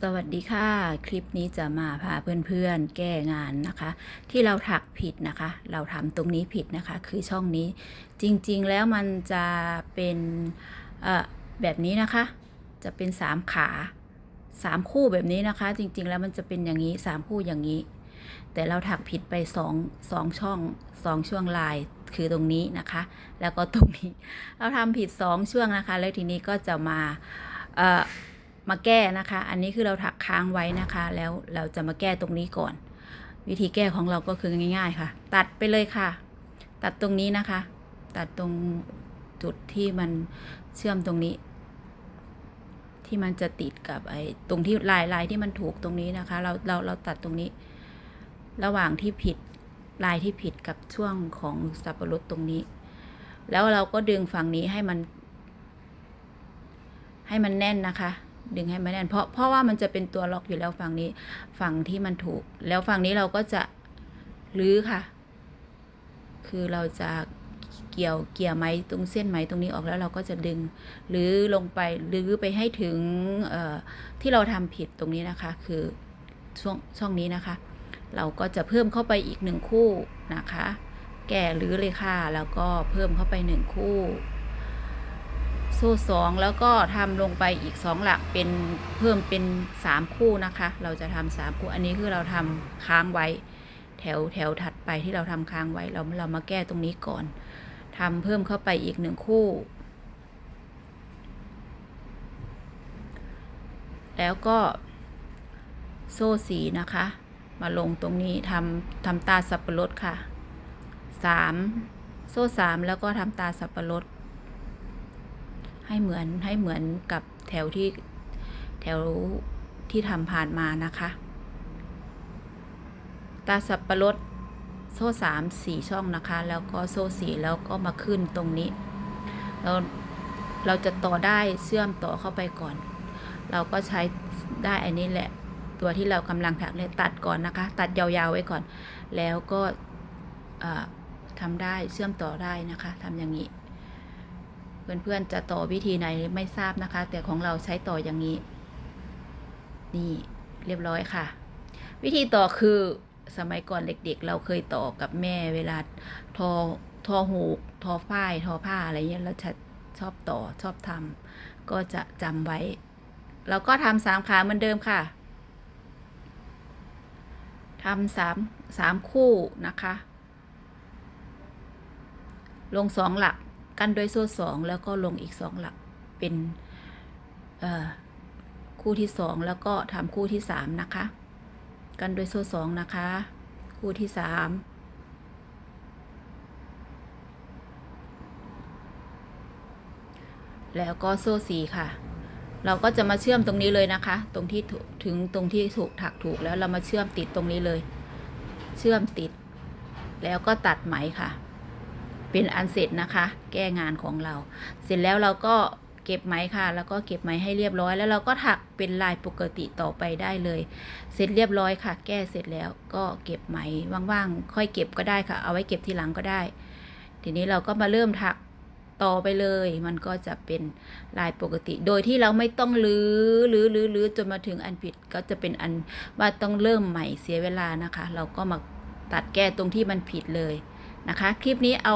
สวัสดีค่ะ คลิปนี้จะมาพาเพื่อนๆ แก้งานนะคะ ที่เราถักผิดนะคะ เราทำตรงนี้ผิดนะคะ คือช่องนี้จริงๆแล้วมันจะเป็นเอ่อแบบนี้นะคะ จะเป็นสามขาสามคู่แบบนี้นะคะ จริงๆแล้วมันจะเป็นอย่างนี้สามคู่อย่างนี้ แต่เราถักผิดไปสองสองช่องสองช่วงลายคือตรงนี้นะคะ แล้วก็ตรงนี้ เราทำผิดสองช่วงนะคะ แล้วทีนี้ก็จะมาเอ่อ มาแก้นะคะ อันนี้คือเราถักค้างไว้นะคะ แล้วเราจะมาแก้ตรงนี้ก่อน วิธีแก้ของเราก็คือง่าย ๆ ค่ะ ตัดไปเลยค่ะ ตัดตรงนี้นะคะ ตัดตรงจุดที่มันเชื่อมตรงนี้ ที่มันจะติดกับไอ้ตรงที่ลายลายที่มันถูกตรงนี้นะคะ เราเราเราตัดตรงนี้ ระหว่างที่ผิดลายที่ผิดกับช่วงของสับปะรดตรงนี้ แล้วเราก็ดึงฝั่งนี้ให้มัน ให้มันแน่นนะคะ ดึงให้มันแน่นเพราะเพราะว่ามันจะเป็นตัวล็อกอยู่แล้วฝั่งนี้ ฝั่งที่มันถูก แล้วฝั่งนี้เราก็จะรื้อค่ะ คือเราจะเกี่ยวเกี่ยวไหมตรงเส้นไหมตรงนี้ออกแล้วเราก็จะดึงหรือลงไปรื้อไปให้ถึงที่เราทำผิดตรงนี้นะคะ คือช่วงช่องนี้นะคะ เราก็จะเพิ่มเข้าไปอีกหนึ่งคู่นะคะ แก่รื้อเลยค่ะแล้วก็เพิ่มเข้าไปหนึ่งคู่ โซ่สองแล้วก็ทำลงไปอีกสองหลักเป็นเพิ่มเป็นสามคู่นะคะ เราจะทำสามคู่อันนี้คือเราทำค้างไว้ แถวแถวถัดไปที่เราทำค้างไว้เราเรามาแก้ตรงนี้ก่อนทำเพิ่มเข้าไปอีกหนึ่งคู่ แล้วก็โซ่สีนะคะ มาลงตรงนี้ทำทำตาสับปะรดค่ะสามโซ่สามแล้วก็ทำตาสับปะรด ให้เหมือนให้เหมือนกับแถวที่แถวที่ทำผ่านมานะคะ ตาสับปะรดโซ่สามสี่ช่องนะคะ แล้วก็โซ่สี่แล้วก็มาขึ้นตรงนี้ เราเราจะต่อได้เชื่อมต่อเข้าไปก่อน เราก็ใช้ได้อันนี้แหละ ตัวที่เรากำลังถักเลยตัดก่อนนะคะ ตัดยาวๆไว้ก่อน แล้วก็ทำได้เชื่อมต่อได้นะคะทำอย่างนี้ เพื่อนๆจะต่อวิธีไหนไม่ทราบนะคะ แต่ของเราใช้ต่ออย่างนี้ นี่เรียบร้อยค่ะ วิธีต่อคือสมัยก่อนเด็กๆเราเคยต่อกับแม่เวลาทอทอหูกทอฝ้ายทอผ้าอะไรเงี้ยเราชอบต่อชอบทำก็จะจำไว้เราก็ทำสามขาเหมือนเดิมค่ะทำสามสามคู่นะคะ ลงสองหลัก กันด้วยโซ่สองแล้วก็ลงอีกสองหลักเป็นคู่ที่สองแล้วก็ทำคู่ที่สามนะคะ กันด้วยโซ่สองนะคะ คู่ที่สามแล้วก็โซ่สี่ค่ะ เราก็จะมาเชื่อมตรงนี้เลยนะคะ ตรงที่ถึงตรงที่ถูกถักถูกแล้วเรามาเชื่อมติดตรงนี้เลย เชื่อมติด แล้วก็ตัดไหมค่ะ เป็นอันเสร็จนะคะ แก้งานของเรา เสร็จแล้วเราก็เก็บไหมค่ะ แล้วก็เก็บไหมให้เรียบร้อย แล้วเราก็ถักเป็นลายปกติต่อไปได้เลย เสร็จเรียบร้อยค่ะ แก้เสร็จแล้วก็เก็บไหมว่างๆ ค่อยเก็บก็ได้ค่ะ เอาไว้เก็บทีหลังก็ได้ ทีนี้เราก็มาเริ่มถักต่อไปเลย มันก็จะเป็นลายปกติ โดยที่เราไม่ต้องรื้อรื้อรื้อรื้อจนมาถึงอันผิดก็จะเป็นอันว่าต้องเริ่มใหม่เสียเวลานะคะ เราก็มาตัดแก้ตรงที่มันผิดเลยนะคะ คลิปนี้เอา